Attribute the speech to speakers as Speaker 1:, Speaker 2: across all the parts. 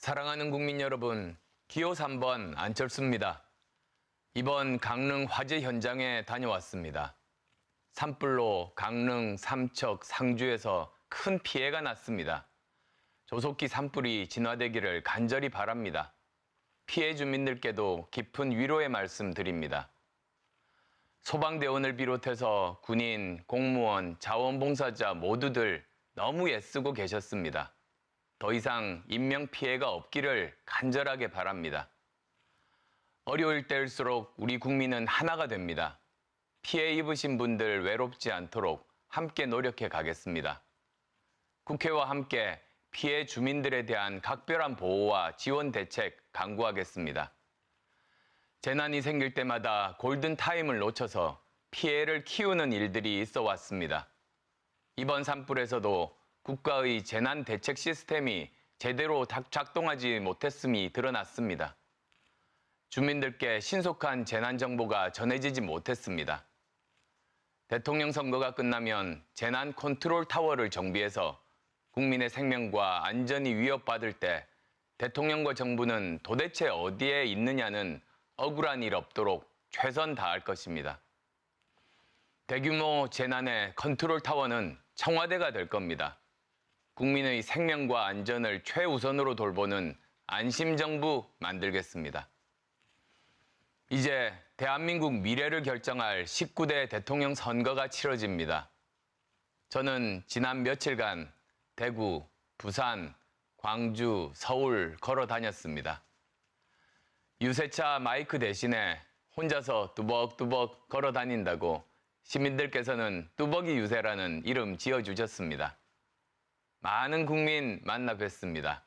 Speaker 1: 사랑하는 국민 여러분, 기호 3번 안철수입니다. 이번 강릉 화재 현장에 다녀왔습니다. 산불로 강릉, 삼척, 상주에서 큰 피해가 났습니다. 조속히 산불이 진화되기를 간절히 바랍니다. 피해 주민들께도 깊은 위로의 말씀 드립니다. 소방대원을 비롯해서 군인, 공무원, 자원봉사자 모두들 너무 애쓰고 계셨습니다. 더 이상 인명 피해가 없기를 간절하게 바랍니다. 어려울 때일수록 우리 국민은 하나가 됩니다. 피해 입으신 분들 외롭지 않도록 함께 노력해 가겠습니다. 국회와 함께 피해 주민들에 대한 각별한 보호와 지원 대책 강구하겠습니다. 재난이 생길 때마다 골든타임을 놓쳐서 피해를 키우는 일들이 있어 왔습니다. 이번 산불에서도 국가의 재난 대책 시스템이 제대로 작- 작동하지 못했음이 드러났습니다. 주민들께 신속한 재난 정보가 전해지지 못했습니다. 대통령 선거가 끝나면 재난 컨트롤 타워를 정비해서 국민의 생명과 안전이 위협받을 때 대통령과 정부는 도대체 어디에 있느냐는 억울한 일 없도록 최선 다할 것입니다. 대규모 재난의 컨트롤 타워는 청와대가 될 겁니다. 국민의 생명과 안전을 최우선으로 돌보는 안심정부 만들겠습니다. 이제 대한민국 미래를 결정할 19대 대통령 선거가 치러집니다. 저는 지난 며칠간 대구, 부산, 광주, 서울 걸어 다녔습니다. 유세차 마이크 대신에 혼자서 뚜벅뚜벅 걸어 다닌다고 시민들께서는 뚜벅이 유세라는 이름 지어주셨습니다. 많은 국민 만나 뵀습니다.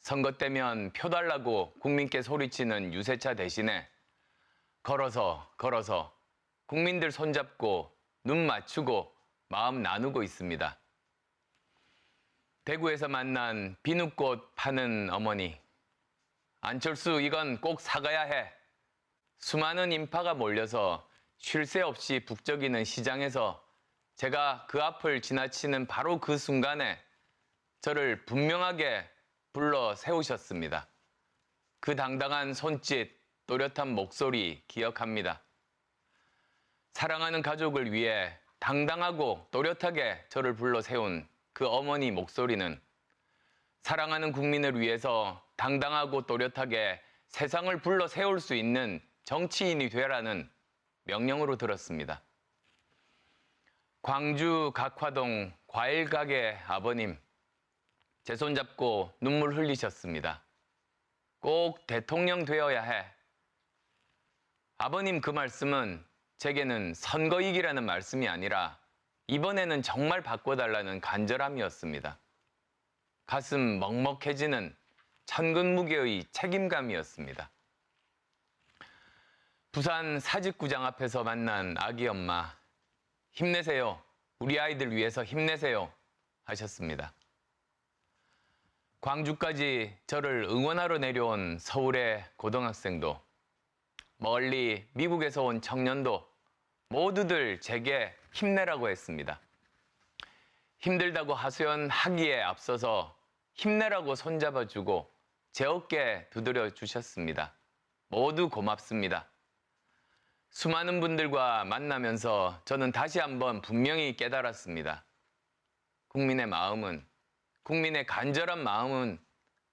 Speaker 1: 선거 때면 표 달라고 국민께 소리치는 유세차 대신에 걸어서 걸어서 국민들 손잡고 눈 맞추고 마음 나누고 있습니다. 대구에서 만난 비누꽃 파는 어머니. 안철수 이건 꼭 사가야 해. 수많은 인파가 몰려서 쉴 새 없이 북적이는 시장에서 제가 그 앞을 지나치는 바로 그 순간에 저를 분명하게 불러 세우셨습니다. 그 당당한 손짓, 또렷한 목소리 기억합니다. 사랑하는 가족을 위해 당당하고 또렷하게 저를 불러 세운 그 어머니 목소리는 사랑하는 국민을 위해서 당당하고 또렷하게 세상을 불러 세울 수 있는 정치인이 되라는 명령으로 들었습니다. 광주 각화동 과일 가게 아버님, 제 손 잡고 눈물 흘리셨습니다. 꼭 대통령 되어야 해. 아버님 그 말씀은 제게는 선거 이기라는 말씀이 아니라 이번에는 정말 바꿔달라는 간절함이었습니다. 가슴 먹먹해지는 천근무계의 책임감이었습니다. 부산 사직구장 앞에서 만난 아기 엄마, 힘내세요. 우리 아이들 위해서 힘내세요. 하셨습니다. 광주까지 저를 응원하러 내려온 서울의 고등학생도, 멀리 미국에서 온 청년도 모두들 제게 힘내라고 했습니다. 힘들다고 하소연하기에 앞서서 힘내라고 손잡아주고 제 어깨 두드려 주셨습니다. 모두 고맙습니다. 수많은 분들과 만나면서 저는 다시 한번 분명히 깨달았습니다. 국민의 마음은, 국민의 간절한 마음은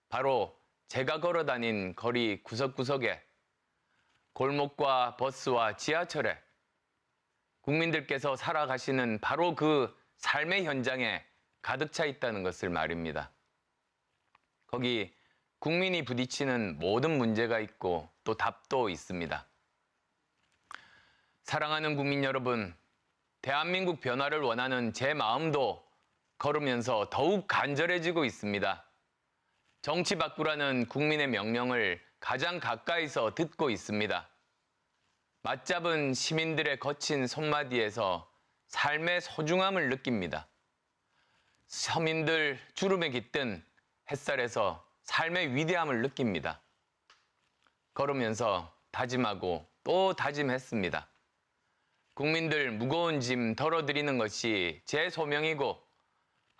Speaker 1: 바로 제가 걸어 다닌 거리 구석구석에 골목과 버스와 지하철에 국민들께서 살아가시는 바로 그 삶의 현장에 가득 차 있다는 것을 말입니다. 거기 국민이 부딪히는 모든 문제가 있고 또 답도 있습니다. 사랑하는 국민 여러분, 대한민국 변화를 원하는 제 마음도 걸으면서 더욱 간절해지고 있습니다. 정치 바꾸라는 국민의 명령을 가장 가까이서 듣고 있습니다. 맞잡은 시민들의 거친 손마디에서 삶의 소중함을 느낍니다. 서민들 주름에 깃든 햇살에서 삶의 위대함을 느낍니다. 걸으면서 다짐하고 또 다짐했습니다. 국민들 무거운 짐 덜어드리는 것이 제 소명이고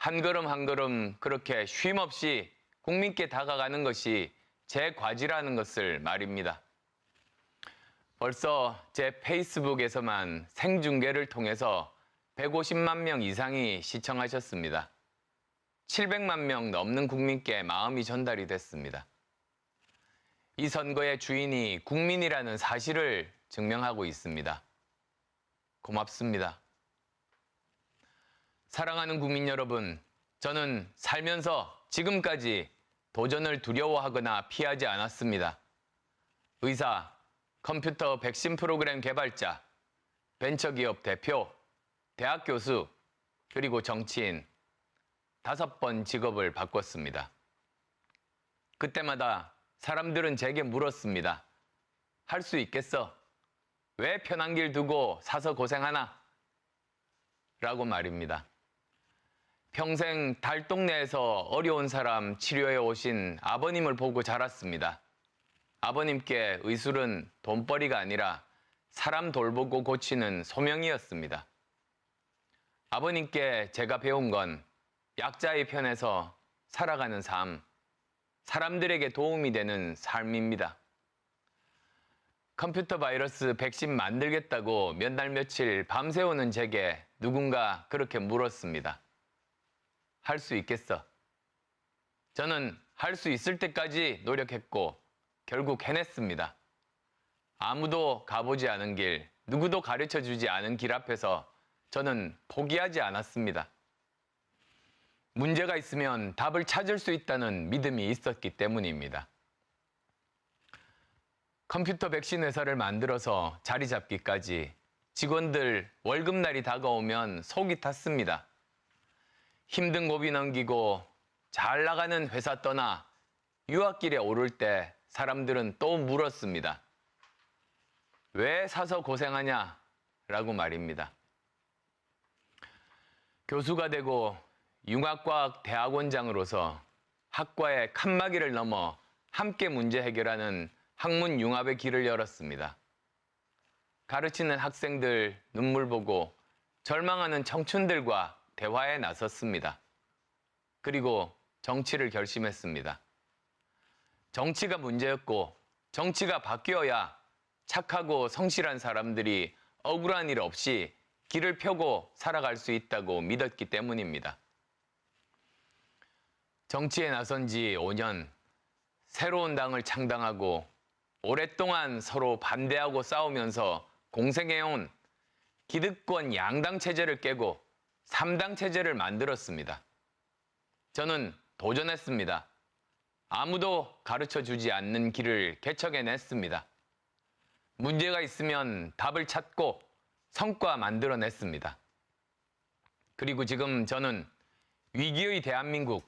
Speaker 1: 한 걸음 한 걸음 그렇게 쉼 없이 국민께 다가가는 것이 제 과지라는 것을 말입니다. 벌써 제 페이스북에서만 생중계를 통해서 150만 명 이상이 시청하셨습니다. 700만 명 넘는 국민께 마음이 전달이 됐습니다. 이 선거의 주인이 국민이라는 사실을 증명하고 있습니다. 고맙습니다. 사랑하는 국민 여러분, 저는 살면서 지금까지 도전을 두려워하거나 피하지 않았습니다. 의사, 컴퓨터 백신 프로그램 개발자, 벤처기업 대표, 대학 교수, 그리고 정치인 다섯 번 직업을 바꿨습니다. 그때마다 사람들은 제게 물었습니다. 할 수 있겠어? 왜 편한 길 두고 사서 고생하나? 라고 말입니다. 평생 달동네에서 어려운 사람 치료해 오신 아버님을 보고 자랐습니다. 아버님께 의술은 돈벌이가 아니라 사람 돌보고 고치는 소명이었습니다. 아버님께 제가 배운 건 약자의 편에서 살아가는 삶, 사람들에게 도움이 되는 삶입니다. 컴퓨터 바이러스 백신 만들겠다고 몇 날 며칠 밤새우는 제게 누군가 그렇게 물었습니다. 할 수 있겠어? 저는 할 수 있을 때까지 노력했고 결국 해냈습니다. 아무도 가보지 않은 길, 누구도 가르쳐 주지 않은 길 앞에서 저는 포기하지 않았습니다. 문제가 있으면 답을 찾을 수 있다는 믿음이 있었기 때문입니다. 컴퓨터 백신 회사를 만들어서 자리 잡기까지 직원들 월급날이 다가오면 속이 탔습니다. 힘든 고비 넘기고 잘 나가는 회사 떠나 유학길에 오를 때 사람들은 또 물었습니다. 왜 사서 고생하냐? 라고 말입니다. 교수가 되고 융합과학 대학원장으로서 학과의 칸막이를 넘어 함께 문제 해결하는 학문 융합의 길을 열었습니다. 가르치는 학생들 눈물 보고 절망하는 청춘들과 대화에 나섰습니다. 그리고 정치를 결심했습니다. 정치가 문제였고 정치가 바뀌어야 착하고 성실한 사람들이 억울한 일 없이 길을 펴고 살아갈 수 있다고 믿었기 때문입니다. 정치에 나선 지 5년, 새로운 당을 창당하고 오랫동안 서로 반대하고 싸우면서 공생해온 기득권 양당 체제를 깨고 3당 체제를 만들었습니다. 저는 도전했습니다. 아무도 가르쳐 주지 않는 길을 개척해냈습니다. 문제가 있으면 답을 찾고 성과 만들어냈습니다. 그리고 지금 저는 위기의 대한민국,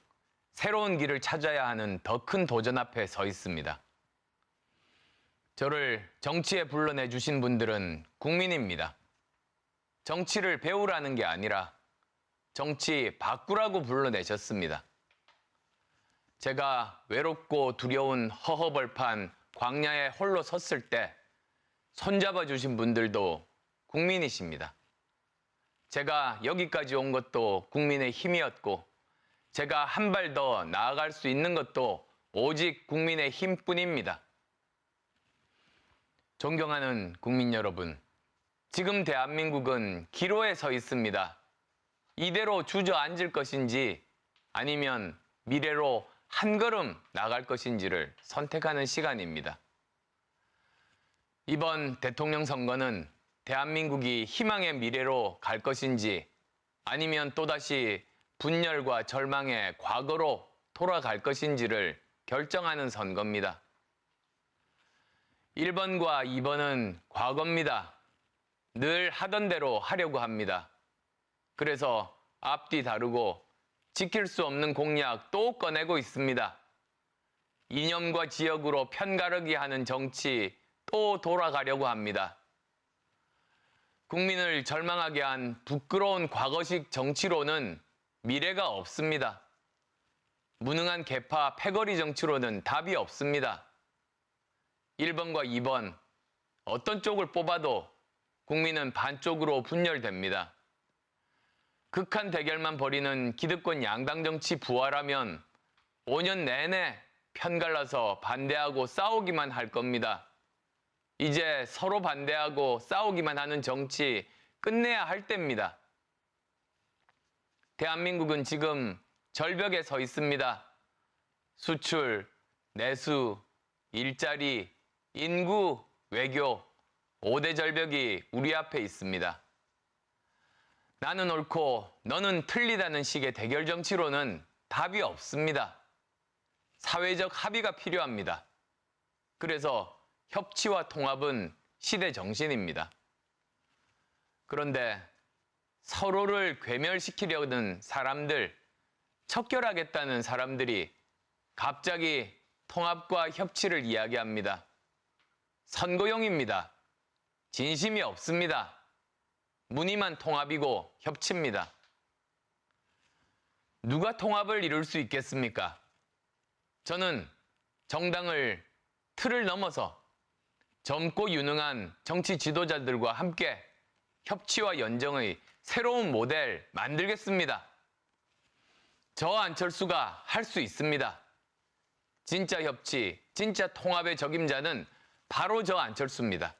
Speaker 1: 새로운 길을 찾아야 하는 더 큰 도전 앞에 서 있습니다. 저를 정치에 불러내 주신 분들은 국민입니다. 정치를 배우라는 게 아니라 정치 바꾸라고 불러내셨습니다. 제가 외롭고 두려운 허허벌판 광야에 홀로 섰을 때 손잡아 주신 분들도 국민이십니다. 제가 여기까지 온 것도 국민의 힘이었고 제가 한 발 더 나아갈 수 있는 것도 오직 국민의 힘뿐입니다. 존경하는 국민 여러분, 지금 대한민국은 기로에 서 있습니다. 이대로 주저앉을 것인지 아니면 미래로 한 걸음 나갈 것인지를 선택하는 시간입니다. 이번 대통령 선거는 대한민국이 희망의 미래로 갈 것인지 아니면 또다시 분열과 절망의 과거로 돌아갈 것인지를 결정하는 선거입니다. 1번과 2번은 과거입니다. 늘 하던 대로 하려고 합니다. 그래서 앞뒤 다르고 지킬 수 없는 공약 또 꺼내고 있습니다. 이념과 지역으로 편가르기 하는 정치 또 돌아가려고 합니다. 국민을 절망하게 한 부끄러운 과거식 정치로는 미래가 없습니다. 무능한 개파 패거리 정치로는 답이 없습니다. 1번과 2번 어떤 쪽을 뽑아도 국민은 반쪽으로 분열됩니다. 극한 대결만 벌이는 기득권 양당 정치 부활하면 5년 내내 편갈라서 반대하고 싸우기만 할 겁니다. 이제 서로 반대하고 싸우기만 하는 정치 끝내야 할 때입니다. 대한민국은 지금 절벽에 서 있습니다. 수출, 내수, 일자리, 인구, 외교, 5대 절벽이 우리 앞에 있습니다. 나는 옳고 너는 틀리다는 식의 대결 정치로는 답이 없습니다. 사회적 합의가 필요합니다. 그래서 협치와 통합은 시대 정신입니다. 그런데 서로를 괴멸시키려는 사람들, 척결하겠다는 사람들이 갑자기 통합과 협치를 이야기합니다. 선거용입니다. 진심이 없습니다. 무늬만 통합이고 협치입니다. 누가 통합을 이룰 수 있겠습니까? 저는 정당을 틀을 넘어서 젊고 유능한 정치 지도자들과 함께 협치와 연정의 새로운 모델 만들겠습니다. 저 안철수가 할 수 있습니다. 진짜 협치, 진짜 통합의 적임자는 바로 저 안철수입니다.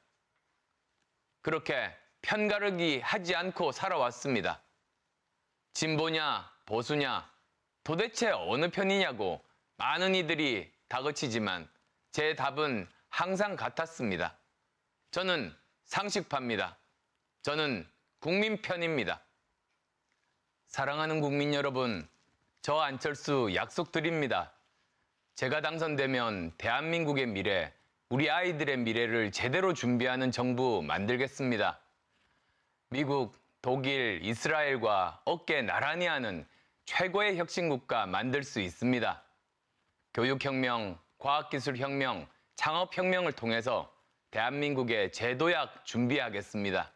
Speaker 1: 그렇게 편가르기 하지 않고 살아왔습니다. 진보냐, 보수냐, 도대체 어느 편이냐고 많은 이들이 다그치지만 제 답은 항상 같았습니다. 저는 상식파입니다. 저는 국민 편입니다. 사랑하는 국민 여러분, 저 안철수 약속드립니다. 제가 당선되면 대한민국의 미래, 우리 아이들의 미래를 제대로 준비하는 정부 만들겠습니다. 미국, 독일, 이스라엘과 어깨 나란히 하는 최고의 혁신국가 만들 수 있습니다. 교육혁명, 과학기술혁명, 창업혁명을 통해서 대한민국의 제도약 준비하겠습니다.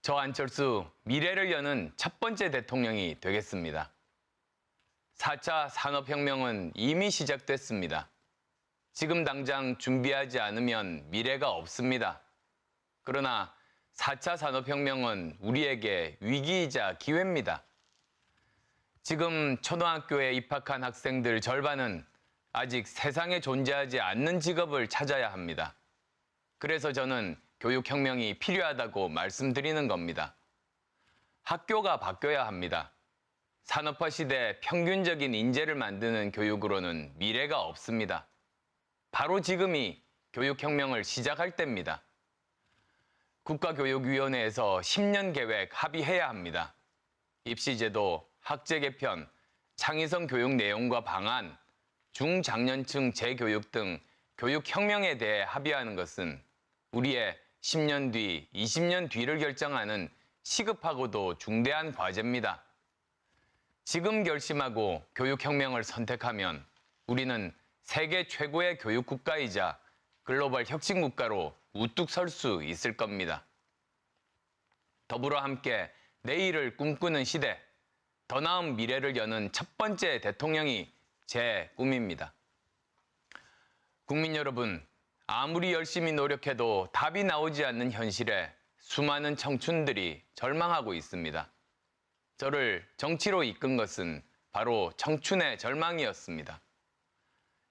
Speaker 1: 저 안철수 미래를 여는 첫 번째 대통령이 되겠습니다. 4차 산업혁명은 이미 시작됐습니다. 지금 당장 준비하지 않으면 미래가 없습니다. 그러나 4차 산업혁명은 우리에게 위기이자 기회입니다. 지금 초등학교에 입학한 학생들 절반은 아직 세상에 존재하지 않는 직업을 찾아야 합니다. 그래서 저는 교육혁명이 필요하다고 말씀드리는 겁니다. 학교가 바뀌어야 합니다. 산업화 시대 평균적인 인재를 만드는 교육으로는 미래가 없습니다. 바로 지금이 교육혁명을 시작할 때입니다. 국가교육위원회에서 10년 계획 합의해야 합니다. 입시제도, 학제 개편, 창의성 교육 내용과 방안, 중장년층 재교육 등 교육혁명에 대해 합의하는 것은 우리의 10년 뒤, 20년 뒤를 결정하는 시급하고도 중대한 과제입니다. 지금 결심하고 교육혁명을 선택하면 우리는 세계 최고의 교육국가이자 글로벌 혁신국가로 우뚝 설 수 있을 겁니다. 더불어 함께 내일을 꿈꾸는 시대, 더 나은 미래를 여는 첫 번째 대통령이 제 꿈입니다. 국민 여러분, 아무리 열심히 노력해도 답이 나오지 않는 현실에 수많은 청춘들이 절망하고 있습니다. 저를 정치로 이끈 것은 바로 청춘의 절망이었습니다.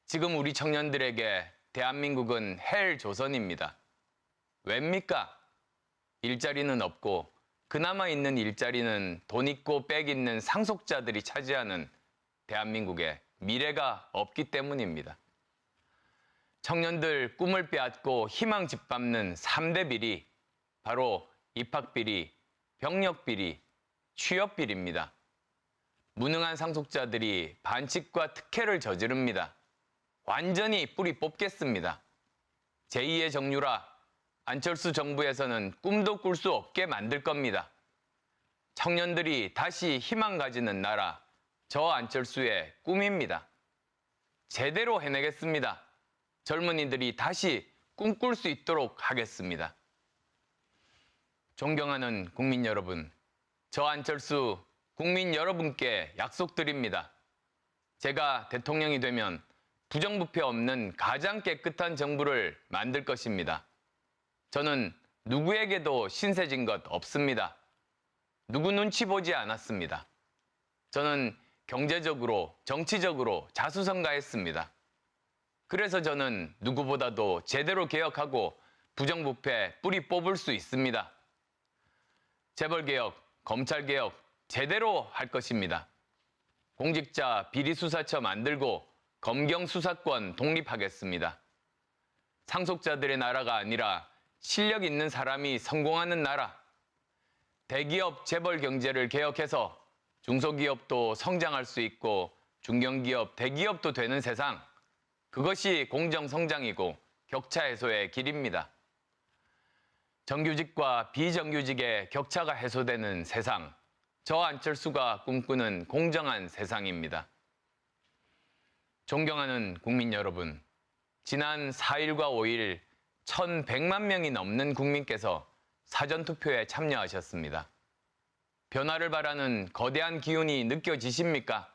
Speaker 1: 지금 우리 청년들에게 대한민국은 헬 조선입니다. 왜입니까? 일자리는 없고 그나마 있는 일자리는 돈 있고 빽 있는 상속자들이 차지하는 대한민국에 미래가 없기 때문입니다. 청년들 꿈을 빼앗고 희망 짓밟는 3대 비리, 바로 입학비리, 병력비리, 취업비리입니다. 무능한 상속자들이 반칙과 특혜를 저지릅니다. 완전히 뿌리 뽑겠습니다. 제2의 정유라, 안철수 정부에서는 꿈도 꿀 수 없게 만들 겁니다. 청년들이 다시 희망 가지는 나라, 저 안철수의 꿈입니다. 제대로 해내겠습니다. 젊은이들이 다시 꿈꿀 수 있도록 하겠습니다. 존경하는 국민 여러분, 저 안철수 국민 여러분께 약속드립니다. 제가 대통령이 되면 부정부패 없는 가장 깨끗한 정부를 만들 것입니다. 저는 누구에게도 신세진 것 없습니다. 누구 눈치 보지 않았습니다. 저는 경제적으로, 정치적으로 자수성가했습니다. 그래서 저는 누구보다도 제대로 개혁하고 부정부패 뿌리 뽑을 수 있습니다. 재벌개혁, 검찰개혁 제대로 할 것입니다. 공직자 비리수사처 만들고 검경수사권 독립하겠습니다. 상속자들의 나라가 아니라 실력 있는 사람이 성공하는 나라. 대기업 재벌 경제를 개혁해서 중소기업도 성장할 수 있고 중견기업, 대기업도 되는 세상. 그것이 공정성장이고 격차 해소의 길입니다. 정규직과 비정규직의 격차가 해소되는 세상. 저 안철수가 꿈꾸는 공정한 세상입니다. 존경하는 국민 여러분. 지난 4일과 5일 1,100만 명이 넘는 국민께서 사전투표에 참여하셨습니다. 변화를 바라는 거대한 기운이 느껴지십니까?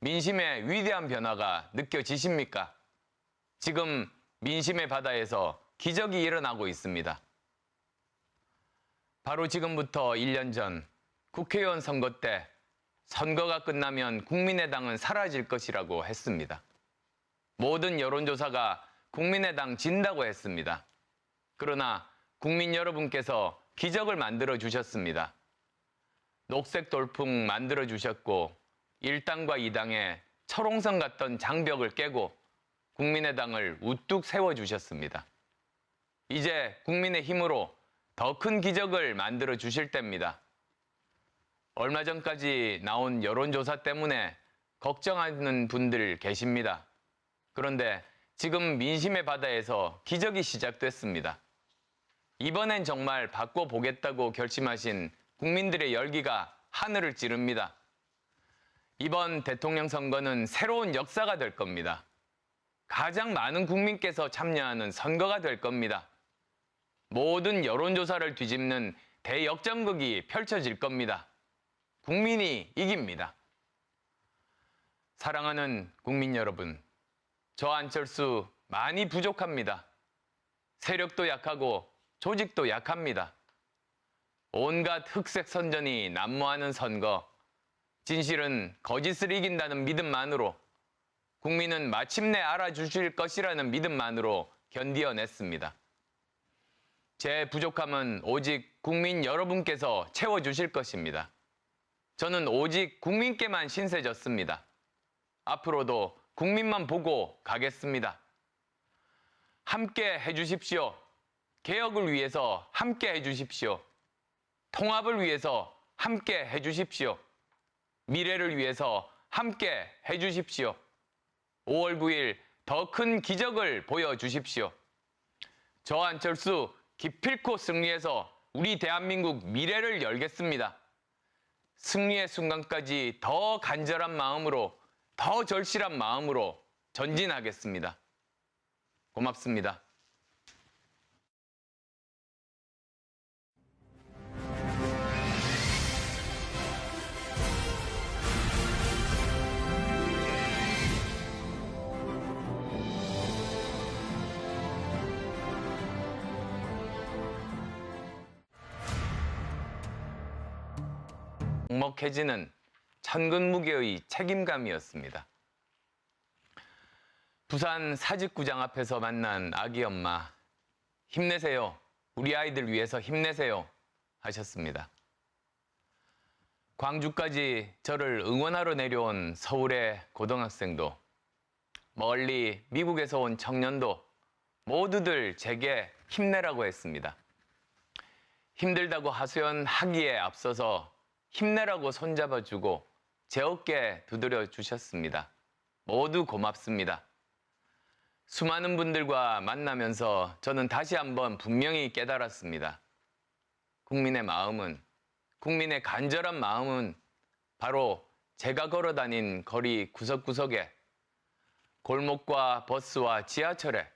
Speaker 1: 민심의 위대한 변화가 느껴지십니까? 지금 민심의 바다에서 기적이 일어나고 있습니다. 바로 지금부터 1년 전 국회의원 선거 때 선거가 끝나면 국민의당은 사라질 것이라고 했습니다. 모든 여론조사가 국민의당 진다고 했습니다. 그러나 국민 여러분께서 기적을 만들어 주셨습니다. 녹색 돌풍 만들어 주셨고 1당과 2당의 철옹성 같던 장벽을 깨고 국민의당을 우뚝 세워 주셨습니다. 이제 국민의 힘으로 더 큰 기적을 만들어 주실 때입니다. 얼마 전까지 나온 여론조사 때문에 걱정하는 분들 계십니다. 그런데 지금 민심의 바다에서 기적이 시작됐습니다. 이번엔 정말 바꿔보겠다고 결심하신 국민들의 열기가 하늘을 찌릅니다. 이번 대통령 선거는 새로운 역사가 될 겁니다. 가장 많은 국민께서 참여하는 선거가 될 겁니다. 모든 여론조사를 뒤집는 대역전극이 펼쳐질 겁니다. 국민이 이깁니다. 사랑하는 국민 여러분, 저 안철수 많이 부족합니다. 세력도 약하고 조직도 약합니다. 온갖 흑색 선전이 난무하는 선거, 진실은 거짓을 이긴다는 믿음만으로 국민은 마침내 알아주실 것이라는 믿음만으로 견디어냈습니다. 제 부족함은 오직 국민 여러분께서 채워주실 것입니다. 저는 오직 국민께만 신세졌습니다. 앞으로도 국민만 보고 가겠습니다. 함께 해주십시오. 개혁을 위해서 함께 해주십시오. 통합을 위해서 함께 해주십시오. 미래를 위해서 함께 해주십시오. 5월 9일 더 큰 기적을 보여주십시오. 저 안철수 기필코 승리해서 우리 대한민국 미래를 열겠습니다. 승리의 순간까지 더 간절한 마음으로, 더 절실한 마음으로 전진하겠습니다. 고맙습니다. 먹먹해지는 천근무계의 책임감이었습니다. 부산 사직구장 앞에서 만난 아기 엄마, 힘내세요. 우리 아이들 위해서 힘내세요. 하셨습니다. 광주까지 저를 응원하러 내려온 서울의 고등학생도, 멀리 미국에서 온 청년도 모두들 제게 힘내라고 했습니다. 힘들다고 하소연하기에 앞서서 힘내라고 손잡아주고 제 어깨 두드려 주셨습니다. 모두 고맙습니다. 수많은 분들과 만나면서 저는 다시 한번 분명히 깨달았습니다. 국민의 마음은, 국민의 간절한 마음은 바로 제가 걸어 다닌 거리 구석구석에 골목과 버스와 지하철에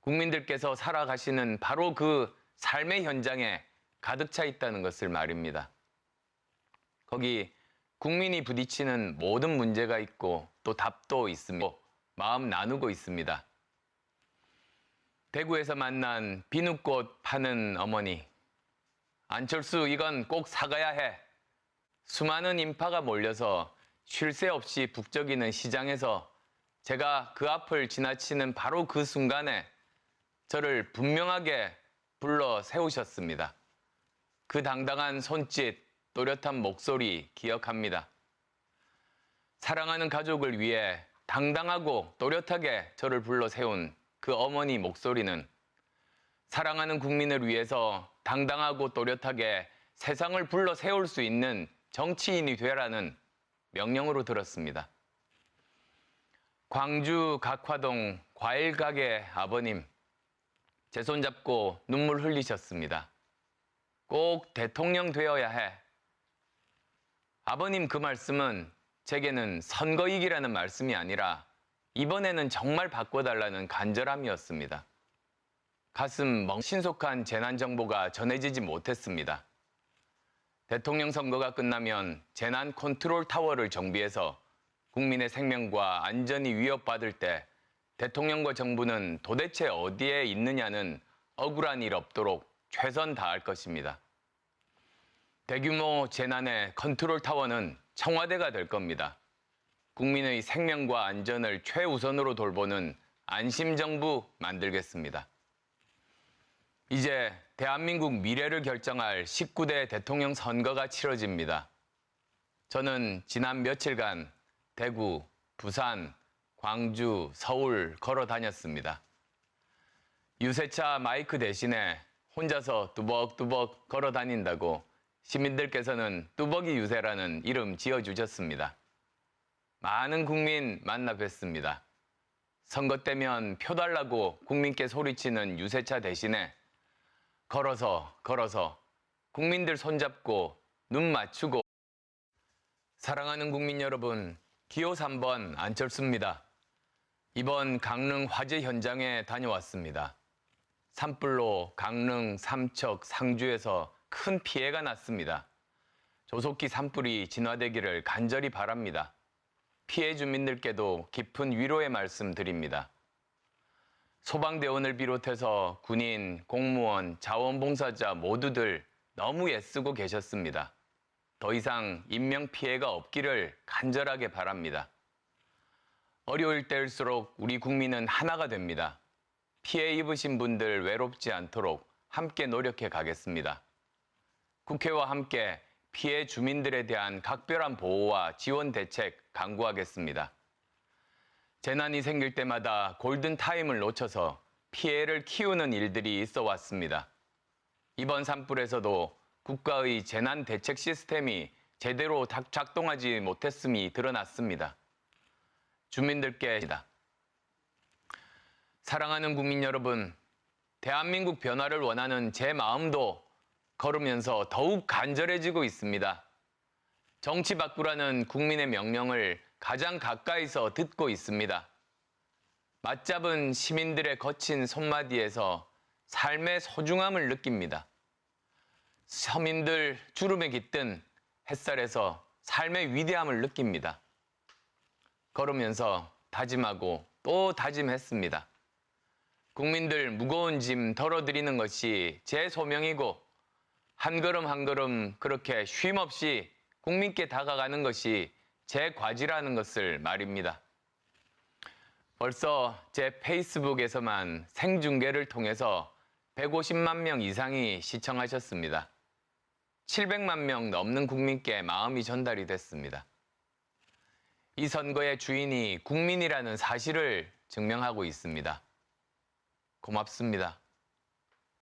Speaker 1: 국민들께서 살아가시는 바로 그 삶의 현장에 가득 차 있다는 것을 말입니다. 거기 국민이 부딪히는 모든 문제가 있고 또 답도 있습니다. 마음 나누고 있습니다. 대구에서 만난 비누꽃 파는 어머니. 안철수 이건 꼭 사가야 해. 수많은 인파가 몰려서 쉴 새 없이 북적이는 시장에서 제가 그 앞을 지나치는 바로 그 순간에 저를 분명하게 불러 세우셨습니다. 그 당당한 손짓, 또렷한 목소리 기억합니다. 사랑하는 가족을 위해 당당하고 또렷하게 저를 불러 세운 그 어머니 목소리는 사랑하는 국민을 위해서 당당하고 또렷하게 세상을 불러 세울 수 있는 정치인이 되라는 명령으로 들었습니다. 광주 각화동 과일 가게 아버님, 제 손잡고 눈물 흘리셨습니다. 꼭 대통령 되어야 해. 아버님 그 말씀은 제게는 선거 이기라는 말씀이 아니라 이번에는 정말 바꿔달라는 간절함이었습니다. 가슴 멍 신속한 재난 정보가 전해지지 못했습니다. 대통령 선거가 끝나면 재난 컨트롤 타워를 정비해서 국민의 생명과 안전이 위협받을 때 대통령과 정부는 도대체 어디에 있느냐는 억울한 일 없도록 최선 다할 것입니다. 대규모 재난의 컨트롤 타워는 청와대가 될 겁니다. 국민의 생명과 안전을 최우선으로 돌보는 안심정부 만들겠습니다. 이제 대한민국 미래를 결정할 19대 대통령 선거가 치러집니다. 저는 지난 며칠간 대구, 부산, 광주, 서울 걸어 다녔습니다. 유세차 마이크 대신에 혼자서 뚜벅뚜벅 걸어 다닌다고 시민들께서는 뚜벅이 유세라는 이름 지어주셨습니다. 많은 국민 만나 뵀습니다. 선거 때면 표 달라고 국민께 소리치는 유세차 대신에 걸어서 걸어서 국민들 손잡고 눈 맞추고 사랑하는 국민 여러분 기호 3번 안철수입니다. 이번 강릉 화재 현장에 다녀왔습니다. 산불로 강릉, 삼척, 상주에서 큰 피해가 났습니다. 조속히 산불이 진화되기를 간절히 바랍니다. 피해 주민들께도 깊은 위로의 말씀 드립니다. 소방대원을 비롯해서 군인, 공무원, 자원봉사자 모두들 너무 애쓰고 계셨습니다. 더 이상 인명피해가 없기를 간절하게 바랍니다. 어려울 때일수록 우리 국민은 하나가 됩니다. 피해 입으신 분들 외롭지 않도록 함께 노력해 가겠습니다. 국회와 함께 피해 주민들에 대한 각별한 보호와 지원 대책 강구하겠습니다. 재난이 생길 때마다 골든타임을 놓쳐서 피해를 키우는 일들이 있어 왔습니다. 이번 산불에서도 국가의 재난 대책 시스템이 제대로 작동하지 못했음이 드러났습니다. 주민들께 사랑하는 국민 여러분, 대한민국 변화를 원하는 제 마음도 걸으면서 더욱 간절해지고 있습니다. 정치 바꾸라는 국민의 명령을 가장 가까이서 듣고 있습니다. 맞잡은 시민들의 거친 손마디에서 삶의 소중함을 느낍니다. 서민들 주름에 깃든 햇살에서 삶의 위대함을 느낍니다. 걸으면서 다짐하고 또 다짐했습니다. 국민들 무거운 짐 덜어드리는 것이 제 소명이고 한 걸음 한 걸음 그렇게 쉼없이 국민께 다가가는 것이 제 과지라는 것을 말입니다. 벌써 제 페이스북에서만 생중계를 통해서 150만 명 이상이 시청하셨습니다. 700만 명 넘는 국민께 마음이 전달이 됐습니다. 이 선거의 주인이 국민이라는 사실을 증명하고 있습니다. 고맙습니다.